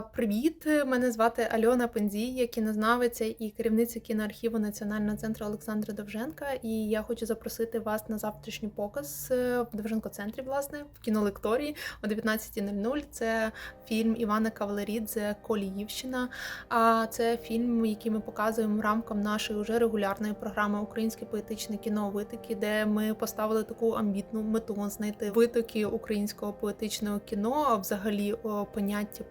Привіт! Мене звати Альона Пензій, я кінознавиця і керівниця кіноархіву Національного центру Олександра Довженка. І я хочу запросити вас на завтрашній показ е, в Довженко-центрі, власне, в кінолекторії о 19.00. Це фільм Івана Кавалерідзе Коліївщина. А це фільм, який ми показуємо в рамках нашої вже регулярної програми Українське поетичне кіно витоки, де ми поставили таку амбітну мету знайти витоки українського поетичного кіно, а взагалі поняття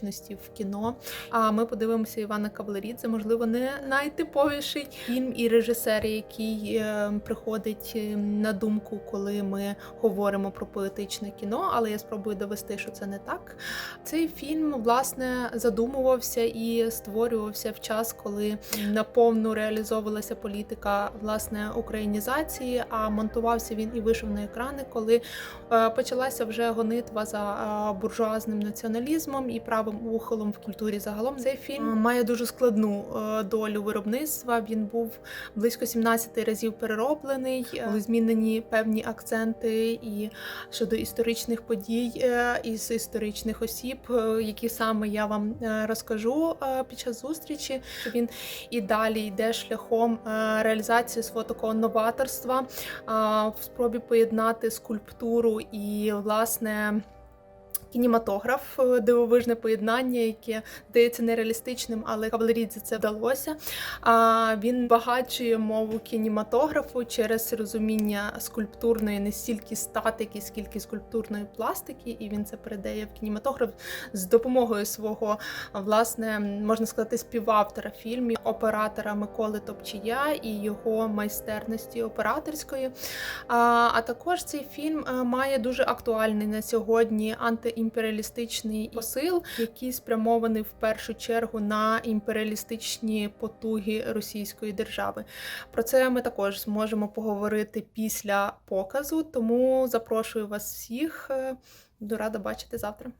поетичності в кіно. А ми подивимося Івана Кавалерідзе, можливо, не найтиповіший фільм і режисер, який е, приходить е, на думку, коли ми говоримо про поетичне кіно, але я спробую довести, що це не так. Цей фільм власне задумувався і створювався в час, коли наповну реалізовувалася політика власне українізації. А монтувався він і вийшов на екрани, коли е, почалася вже гонитва за буржуазним націоналізмом і правим ухилом в культурі. Загалом цей фільм має дуже складну е, долю виробництва. Він був близько 17 разів перероблений, е, були змінені певні акценти і щодо історичних подій е, із історичних осіб, е, які саме я вам е, розкажу е, під час зустрічі. Він і далі йде шляхом е, реалізації свого такого новаторства в спробі поєднати скульптуру і власне. Кінематограф, е, дивовижне поєднання, яке здається нереалістичним, але Кавалерідзе це вдалося. А він багачує мову кінематографу через розуміння скульптурної не стільки статики, скільки скульптурної пластики, і він це передає в кінематограф з допомогою свого власне можна сказати співавтора фільмів, оператора Миколи Топчія і його майстерності операторської. А, а також цей фільм е, має дуже актуальний на сьогодні антиімперіалістичний посил, який спрямований в першу чергу на імперіалістичні потуги Російської держави. Про це ми також зможемо поговорити після показу, тому запрошую вас всіх. До Буду рада бачити завтра.